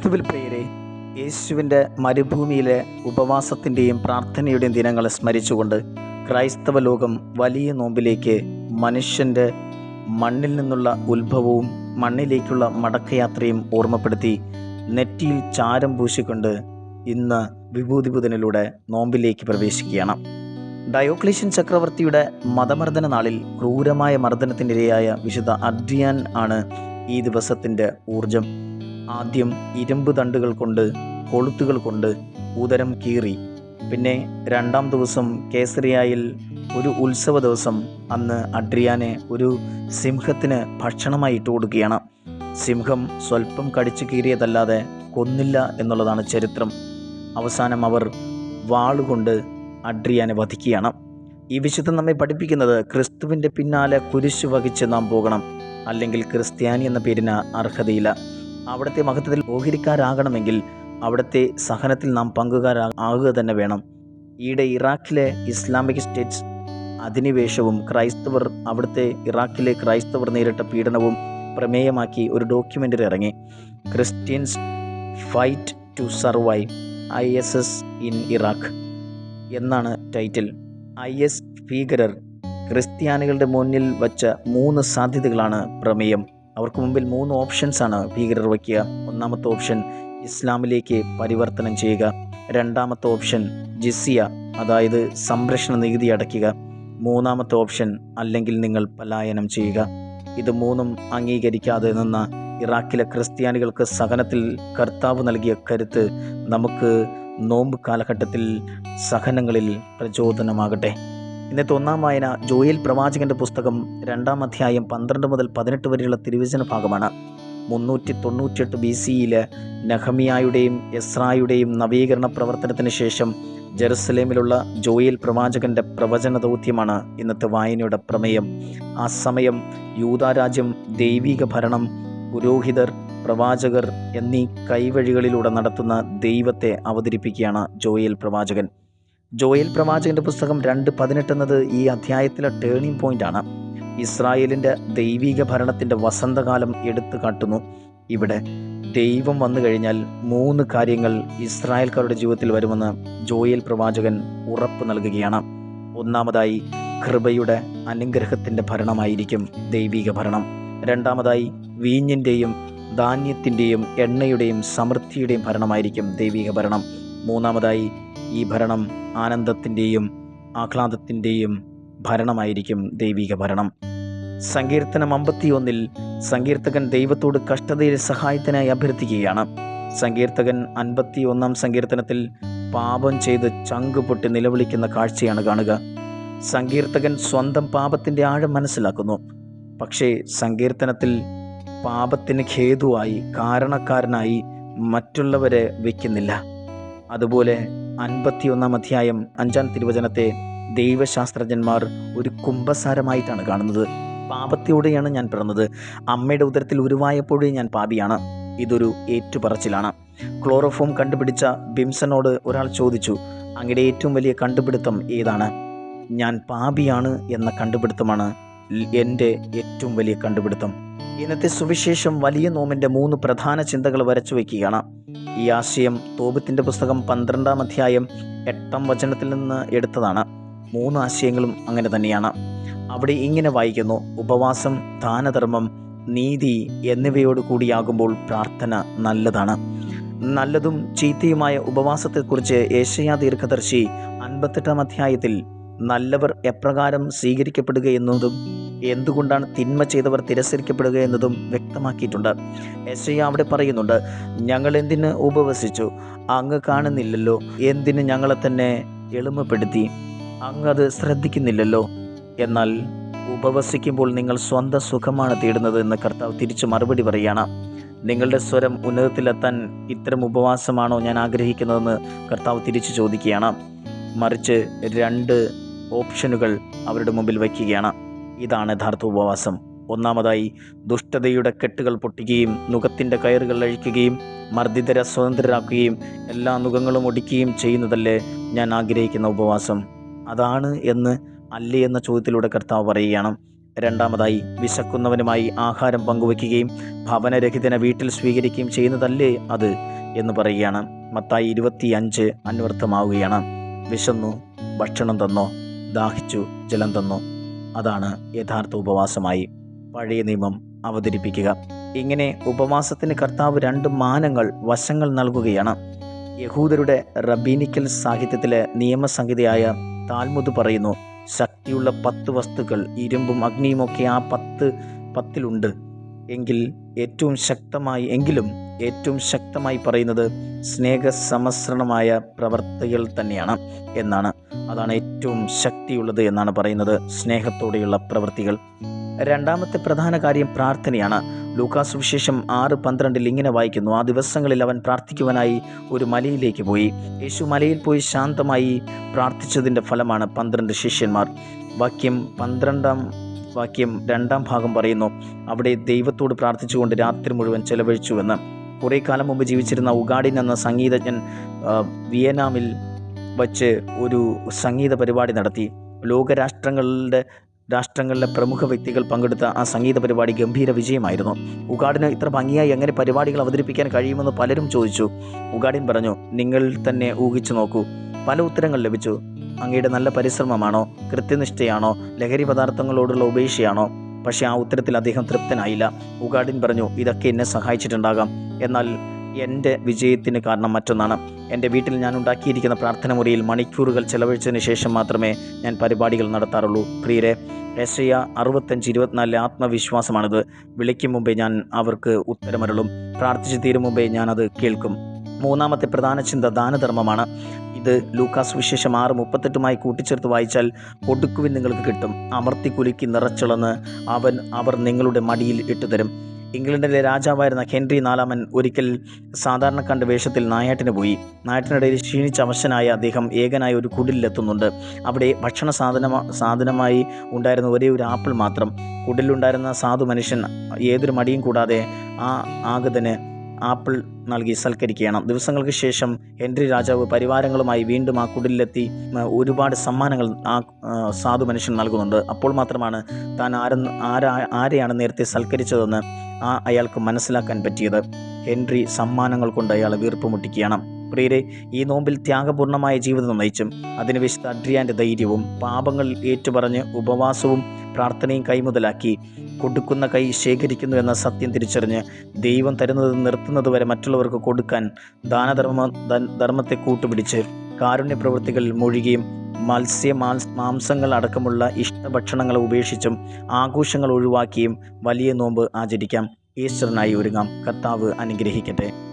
ക്രിസ്തുവിൽ പ്രിയരെ യേശുവിന്റെ മരുഭൂമിയിലെ ഉപവാസത്തിന്റെയും പ്രാർത്ഥനയുടെയും ദിനങ്ങളെ സ്മരിച്ചുകൊണ്ട് ക്രൈസ്തവ ലോകം വലിയ നോമ്പിലേക്ക് മനുഷ്യന്റെ മണ്ണിൽ നിന്നുള്ള ഉത്ഭവവും മണ്ണിലേക്കുള്ള മടക്കയാത്രയും ഓർമ്മപ്പെടുത്തി നെറ്റിയിൽ ചാരം പൂശിക്കൊണ്ട് ഇന്ന് വിഭൂതിബുധനിലൂടെ നോമ്പിലേക്ക് പ്രവേശിക്കുകയാണ്. ഡയോക്ലീഷ്യൻ ചക്രവർത്തിയുടെ മതമർദ്ദന നാളിൽ ക്രൂരമായ മർദ്ദനത്തിനിരയായ വിശുദ്ധ അഡ്രിയാൻ ആണ് ഈ ദിവസത്തിന്റെ ഊർജം ആദ്യം ഇരുമ്പ് തണ്ടുകൾ കൊണ്ട് കൊളുത്തുകൾ കൊണ്ട് ഉദരം കീറി. പിന്നെ രണ്ടാം ദിവസം കേസറിയായിൽ ഒരു ഉത്സവ ദിവസം അന്ന് അഡ്രിയാനെ ഒരു സിംഹത്തിന് ഭക്ഷണമായി ഇട്ട് കൊടുക്കുകയാണ്. സിംഹം സ്വല്പം കടിച്ചു കീറിയതല്ലാതെ കൊന്നില്ല എന്നുള്ളതാണ് ചരിത്രം. അവസാനം അവർ വാളുകൊണ്ട് അഡ്രിയാനെ വധിക്കുകയാണ്. ഈ വിശുദ്ധം നമ്മെ പഠിപ്പിക്കുന്നത് ക്രിസ്തുവിന്റെ പിന്നാലെ കുരിശു വഹിച്ച് നാം പോകണം. അല്ലെങ്കിൽ ക്രിസ്ത്യാനി എന്ന പേരിന് അർഹതയില്ല. അവിടുത്തെ മഹത്വത്തിൽ ഓഹരിക്കാരാകണമെങ്കിൽ അവിടുത്തെ സഹനത്തിൽ നാം പങ്കുകാരാ ആകുക തന്നെ വേണം. ഈയിടെ ഇറാഖിലെ ഇസ്ലാമിക് സ്റ്റേറ്റ്സ് അധിനിവേശവും ക്രൈസ്തവർ അവിടുത്തെ ഇറാഖിലെ ക്രൈസ്തവർ നേരിട്ട പീഡനവും പ്രമേയമാക്കി ഒരു ഡോക്യുമെന്ററി ഇറങ്ങി. Christians fight to survive I S S in Iraq എന്നാണ് ടൈറ്റിൽ. ഐ എസ് ഭീകരർ ക്രിസ്ത്യാനികളുടെ മുന്നിൽ വച്ച മൂന്ന് സാധ്യതകളാണ് പ്രമേയം. അവർക്ക് മുമ്പിൽ മൂന്ന് ഓപ്ഷൻസാണ് ഭീകരർ വയ്ക്കുക. ഒന്നാമത്തെ ഓപ്ഷൻ ഇസ്ലാമിലേക്ക് പരിവർത്തനം ചെയ്യുക. രണ്ടാമത്തെ ഓപ്ഷൻ ജിസിയ അതായത് സംരക്ഷണ നികുതി അടയ്ക്കുക. മൂന്നാമത്തെ ഓപ്ഷൻ അല്ലെങ്കിൽ നിങ്ങൾ പലായനം ചെയ്യുക. ഇത് മൂന്നും അംഗീകരിക്കാതെ നിന്ന ഇറാഖിലെ ക്രിസ്ത്യാനികൾക്ക് സഹനത്തിൽ കർത്താവ് നൽകിയ കരുത്ത് നമുക്ക് നോമ്പ് കാലഘട്ടത്തിൽ സഹനങ്ങളിൽ പ്രചോദനമാകട്ടെ. ഇന്നത്തെ ഒന്നാം വായന ജോയൽ പ്രവാചകന്റെ പുസ്തകം രണ്ടാം അധ്യായം പന്ത്രണ്ട് മുതൽ പതിനെട്ട് വരെയുള്ള തിരുവചന ഭാഗമാണ്. മുന്നൂറ്റി തൊണ്ണൂറ്റിയെട്ട് ബി സിയിലെ നഹമിയായുടെയും എസ്രായുടെയും നവീകരണ പ്രവർത്തനത്തിന് ശേഷം ജെറുസലേമിലുള്ള ജോയൽ പ്രവാചകന്റെ പ്രവചന ദൗത്യമാണ് ഇന്നത്തെ വായനയുടെ പ്രമേയം. ആ സമയം യൂതാരാജ്യം ദൈവിക ഭരണം പുരോഹിതർ പ്രവാചകർ എന്നീ കൈവഴികളിലൂടെ നടത്തുന്ന ദൈവത്തെ അവതരിപ്പിക്കുകയാണ് ജോയൽ പ്രവാചകൻ. ജോയൽ പ്രവാചകന്റെ പുസ്തകം രണ്ട് പതിനെട്ട് എന്നത് ഈ അധ്യായത്തിലെ ടേണിംഗ് പോയിന്റ് ആണ്. ഇസ്രായേലിന്റെ ദൈവിക ഭരണത്തിന്റെ വസന്തകാലം എടുത്തു കാട്ടുന്നു. ഇവിടെ ദൈവം വന്നു കഴിഞ്ഞാൽ മൂന്ന് കാര്യങ്ങൾ ഇസ്രായേൽക്കാരുടെ ജീവിതത്തിൽ വരുമെന്ന് ജോയൽ പ്രവാചകൻ ഉറപ്പ് നൽകുകയാണ്. ഒന്നാമതായി കൃപയുടെ അനുഗ്രഹത്തിന്റെ ഭരണമായിരിക്കും ദൈവിക ഭരണം. രണ്ടാമതായി വീഞ്ഞിന്റെയും ധാന്യത്തിന്റെയും എണ്ണയുടെയും സമൃദ്ധിയുടെയും ഭരണമായിരിക്കും ദൈവിക ഭരണം. മൂന്നാമതായി ഈ ഭരണം ആനന്ദത്തിന്റെയും ആഹ്ലാദത്തിന്റെയും ഭരണമായിരിക്കും ദൈവിക ഭരണം. സങ്കീർത്തനം അമ്പത്തിയൊന്നിൽ സങ്കീർത്തകൻ ദൈവത്തോട് കഷ്ടതയിൽ സഹായത്തിനായി അഭ്യർത്ഥിക്കുകയാണ്. സങ്കീർത്തകൻ അൻപത്തി ഒന്നാം സങ്കീർത്തനത്തിൽ പാപം ചെയ്ത് ചങ്ക് പൊട്ടി നിലവിളിക്കുന്ന കാഴ്ചയാണ് കാണുക. സങ്കീർത്തകൻ സ്വന്തം പാപത്തിന്റെ ആഴം മനസ്സിലാക്കുന്നു. പക്ഷേ സങ്കീർത്തനത്തിൽ പാപത്തിന് ഖേതുവായി കാരണക്കാരനായി മറ്റുള്ളവരെ വയ്ക്കുന്നില്ല. അതുപോലെ അൻപത്തിയൊന്നാം അധ്യായം അഞ്ചാം തിരുവചനത്തെ ദൈവശാസ്ത്രജ്ഞന്മാർ ഒരു കുംഭസാരമായിട്ടാണ് കാണുന്നത്. പാപത്തോടെയാണ് ഞാൻ പിറന്നത്. അമ്മയുടെ ഉദരത്തിൽ ഉരുവായപ്പോഴേ ഞാൻ പാപിയാണ്. ഇതൊരു ഏറ്റുപറച്ചിലാണ്. ക്ലോറോഫോം കണ്ടുപിടിച്ച ബിംസനോട് ഒരാൾ ചോദിച്ചു അങ്ങയുടെ ഏറ്റവും വലിയ കണ്ടുപിടുത്തം ഏതാണ്? ഞാൻ പാപിയാണ് എന്ന കണ്ടുപിടുത്തമാണ് എന്റെ ഏറ്റവും വലിയ കണ്ടുപിടുത്തം. ഇന്നത്തെ സുവിശേഷം വലിയ നോമിന്റെ മൂന്ന് പ്രധാന ചിന്തകൾ വരച്ചു വയ്ക്കുകയാണ്. ഈ ആശയം തോപത്തിന്റെ പുസ്തകം പന്ത്രണ്ടാം അധ്യായം എട്ടാം വചനത്തിൽ നിന്ന് എടുത്തതാണ്. മൂന്ന് ആശയങ്ങളും അങ്ങനെ തന്നെയാണ്. അവിടെ ഇങ്ങനെ വായിക്കുന്നു ഉപവാസം ദാനധർമ്മം നീതി എന്നിവയോട് കൂടിയാകുമ്പോൾ പ്രാർത്ഥന നല്ലതാണ്. നല്ലതും ചീത്തയുമായ ഉപവാസത്തെക്കുറിച്ച് ഏഷ്യാ ദീർഘദർശി അൻപത്തെട്ടാം അധ്യായത്തിൽ നല്ലവർ എപ്രകാരം സ്വീകരിക്കപ്പെടുകയെന്നതും എന്തുകൊണ്ടാണ് തിന്മ ചെയ്തവർ തിരസ്കരിക്കപ്പെടുക എന്നതും വ്യക്തമാക്കിയിട്ടുണ്ട്. എസ് അവിടെ പറയുന്നുണ്ട് ഞങ്ങൾ എന്തിന് ഉപവസിച്ചു? അങ്ങ് കാണുന്നില്ലല്ലോ. എന്തിന് ഞങ്ങളെ തന്നെ എളിമപ്പെടുത്തി? അങ്ങ് അത് ശ്രദ്ധിക്കുന്നില്ലല്ലോ. എന്നാൽ ഉപവസിക്കുമ്പോൾ നിങ്ങൾ സ്വന്തം സുഖമാണ് തേടുന്നത് എന്ന് കർത്താവ് തിരിച്ചു മറുപടി പറയുകയാണ്. നിങ്ങളുടെ സ്വരം ഉന്നതത്തിലെത്താൻ ഇത്തരം ഉപവാസമാണോ ഞാൻ ആഗ്രഹിക്കുന്നതെന്ന് കർത്താവ് തിരിച്ചു ചോദിക്കുകയാണ്. മറിച്ച് രണ്ട് ഓപ്ഷനുകൾ അവരുടെ മുമ്പിൽ വയ്ക്കുകയാണ്. ഇതാണ് യഥാർത്ഥ ഉപവാസം. ഒന്നാമതായി ദുഷ്ടതയുടെ കെട്ടുകൾ പൊട്ടിക്കുകയും നുഖത്തിന്റെ കയറുകൾ അഴിക്കുകയും മർദ്ദിതരെ സ്വതന്ത്രരാക്കുകയും എല്ലാ നുഖങ്ങളും ഒടിക്കുകയും ചെയ്യുന്നതല്ലേ ഞാൻ ആഗ്രഹിക്കുന്ന ഉപവാസം. അതാണ് എന്ന് അല്ലേ എന്ന ചോദ്യത്തിലൂടെ കർത്താവ് പറയുകയാണ്. രണ്ടാമതായി വിശക്കുന്നവനുമായി ആഹാരം പങ്കുവയ്ക്കുകയും ഭവനരഹിതനെ വീട്ടിൽ സ്വീകരിക്കുകയും ചെയ്യുന്നതല്ലേ അത് എന്ന് പറയുകയാണ്. മത്തായി ഇരുപത്തി അഞ്ച് അന്വർത്ഥമാവുകയാണ് വിശന്നു ഭക്ഷണം തന്നോ? ദാഹിച്ചു ജലം തന്നു. അതാണ് യഥാർത്ഥ ഉപവാസമായി. പഴയ നിയമം അവതരിപ്പിക്കുക. ഇങ്ങനെ ഉപവാസത്തിന് കർത്താവ് രണ്ട് മാനങ്ങൾ വശങ്ങൾ നൽകുകയാണ്. യഹൂദരുടെ റബീനിക്കൽ സാഹിത്യത്തിലെ നിയമസംഹിതയായ താൽമുദ് പറയുന്നു ശക്തിയുള്ള പത്ത് വസ്തുക്കൾ ഇരുമ്പും അഗ്നിയുമൊക്കെ ആ പത്ത് പത്തിലുണ്ട്. എങ്കിൽ ഏറ്റവും ശക്തമായി എങ്കിലും ഏറ്റവും ശക്തമായി പറയുന്നത് സ്നേഹസമസ്രണമായ പ്രവർത്തികൾ തന്നെയാണ് എന്നാണ്. അതാണ് ഏറ്റവും ശക്തിയുള്ളത് എന്നാണ് പറയുന്നത് സ്നേഹത്തോടെയുള്ള പ്രവൃത്തികൾ രണ്ടാമത്തെ പ്രധാന കാര്യം പ്രാർത്ഥനയാണ്. ലൂക്കാസ് വിശേഷം ആറ് പന്ത്രണ്ടിൽ ഇങ്ങനെ വായിക്കുന്നു ആ ദിവസങ്ങളിൽ അവൻ പ്രാർത്ഥിക്കുവാനായി ഒരു മലയിലേക്ക് പോയി. യേശു മലയിൽ പോയി ശാന്തമായി പ്രാർത്ഥിച്ചതിന്റെ ഫലമാണ് പന്ത്രണ്ട് ശിഷ്യന്മാർ. വാക്യം പന്ത്രണ്ടാം വാക്യം രണ്ടാം ഭാഗം പറയുന്നു അവിടെ ദൈവത്തോട് പ്രാർത്ഥിച്ചുകൊണ്ട് രാത്രി മുഴുവൻ ചെലവഴിച്ചുവെന്ന് കുറേ കാലം മുമ്പ് ജീവിച്ചിരുന്ന ഉഗാഡിൻ എന്ന സംഗീതജ്ഞൻ വിയനാമിൽ വച്ച് ഒരു സംഗീത പരിപാടി നടത്തി. ലോകരാഷ്ട്രങ്ങളുടെ രാഷ്ട്രങ്ങളിലെ പ്രമുഖ വ്യക്തികൾ പങ്കെടുത്ത ആ സംഗീത പരിപാടി ഗംഭീര വിജയമായിരുന്നു. ഉഗാഡിന് ഇത്ര ഭംഗിയായി എങ്ങനെ പരിപാടികൾ അവതരിപ്പിക്കാൻ കഴിയുമെന്ന് പലരും ചോദിച്ചു. ഉഗാഡിൻ പറഞ്ഞു നിങ്ങൾ തന്നെ ഊഹിച്ചു നോക്കൂ. പല ഉത്തരങ്ങൾ ലഭിച്ചു. അങ്ങയുടെ നല്ല പരിശ്രമമാണോ? കൃത്യനിഷ്ഠയാണോ? ലഹരി പദാർത്ഥങ്ങളോടുള്ള ഉപേക്ഷയാണോ? പക്ഷേ ആ ഉത്തരത്തിൽ അദ്ദേഹം തൃപ്തനായില്ല. ഉഗാഡിൻ പറഞ്ഞു ഇതൊക്കെ എന്നെ സഹായിച്ചിട്ടുണ്ടാകാം. എന്നാൽ എന്റെ വിജയത്തിന് കാരണം മറ്റൊന്നാണ്. എന്റെ വീട്ടിൽ ഞാൻ ഉണ്ടാക്കിയിരിക്കുന്ന പ്രാർത്ഥന മുറിയിൽ മണിക്കൂറുകൾ ചെലവഴിച്ചതിന് ശേഷം മാത്രമേ ഞാൻ പരിപാടികൾ നടത്താറുള്ളൂ. പ്രിയരെ രസയ അറുപത്തഞ്ച് ഇരുപത്തിനാലിലെ ആത്മവിശ്വാസമാണിത്. വിളിക്കും മുമ്പേ ഞാൻ അവർക്ക് ഉത്തരമരുളും. പ്രാർത്ഥിച്ചു തീരും മുമ്പേ ഞാനത് കേൾക്കും. മൂന്നാമത്തെ പ്രധാന ചിന്ത ദാനധർമ്മമാണ്. ഇത് ലൂക്കാസ് വിശേഷം ആറ് മുപ്പത്തെട്ടുമായി കൂട്ടിച്ചേർത്ത് വായിച്ചാൽ ഒടുക്കുവിൻ നിങ്ങൾക്ക് കിട്ടും. അമർത്തി കുലുക്കി നിറച്ചിളന്ന് അവൻ അവർ നിങ്ങളുടെ മടിയിൽ ഇട്ടുതരും. ഇംഗ്ലണ്ടിലെ രാജാവായിരുന്ന ഹെൻറി നാലാമൻ ഒരിക്കൽ സാധാരണക്കാരന്റെ വേഷത്തിൽ നായാട്ടിന് പോയി. നായാട്ടിനിടയിൽ ക്ഷീണിച്ച അവശനായ അദ്ദേഹം ഏകനായ ഒരു കുടിലെത്തുന്നുണ്ട്. അവിടെ ഭക്ഷണ സാധന സാധനമായി ഉണ്ടായിരുന്ന ഒരേ ഒരു ആപ്പിൾ മാത്രം. കുടിലുണ്ടായിരുന്ന സാധു മനുഷ്യൻ ഏതൊരു മടിയും കൂടാതെ ആ ആഗതന് ആപ്പിൾ നൽകി സൽക്കരിക്കുകയാണ്. ദിവസങ്ങൾക്ക് ശേഷം ഹെൻറി രാജാവ് പരിവാരങ്ങളുമായി വീണ്ടും ആ കുടിലെത്തി ഒരുപാട് സമ്മാനങ്ങൾ ആ സാധു മനുഷ്യൻ നൽകുന്നുണ്ട്. അപ്പോൾ മാത്രമാണ് താൻ ആരാ ആരെയാണ് നേരത്തെ സൽക്കരിച്ചതെന്ന് ആ അയാൾക്ക് മനസ്സിലാക്കാൻ പറ്റിയത്. ഹെൻറി സമ്മാനങ്ങൾ കൊണ്ട് അയാൾ വീർപ്പ് വീർപ്പുമുട്ടിക്കുകയാണ് പ്രിയരെ ഈ നോമ്പിൽ ത്യാഗപൂർണമായ ജീവിതം നയിച്ചും അതിന് വിശുദ്ധ അഡ്രിയാന്റെ ധൈര്യവും പാപങ്ങൾ ഏറ്റുപറഞ്ഞ് ഉപവാസവും പ്രാർത്ഥനയും കൈമുതലാക്കി കൊടുക്കുന്ന കൈ ശേഖരിക്കുന്നു എന്ന സത്യം തിരിച്ചറിഞ്ഞ് ദൈവം തരുന്നത് നിർത്തുന്നത് വരെ മറ്റുള്ളവർക്ക് കൊടുക്കാൻ ദാനധർമ്മം ധർമ്മത്തെ കൂട്ടുപിടിച്ച് കാരുണ്യ പ്രവൃത്തികളിൽ മുഴുകിയും മത്സ്യ മാംസ് മാംസങ്ങൾ അടക്കമുള്ള ഇഷ്ടഭക്ഷണങ്ങൾ ഉപേക്ഷിച്ചും ആഘോഷങ്ങൾ ഒഴിവാക്കിയും വലിയ നോമ്പ് ആചരിക്കാം. ഈസ്റ്ററിനായി ഒരുങ്ങാം. കർത്താവ് അനുഗ്രഹിക്കട്ടെ.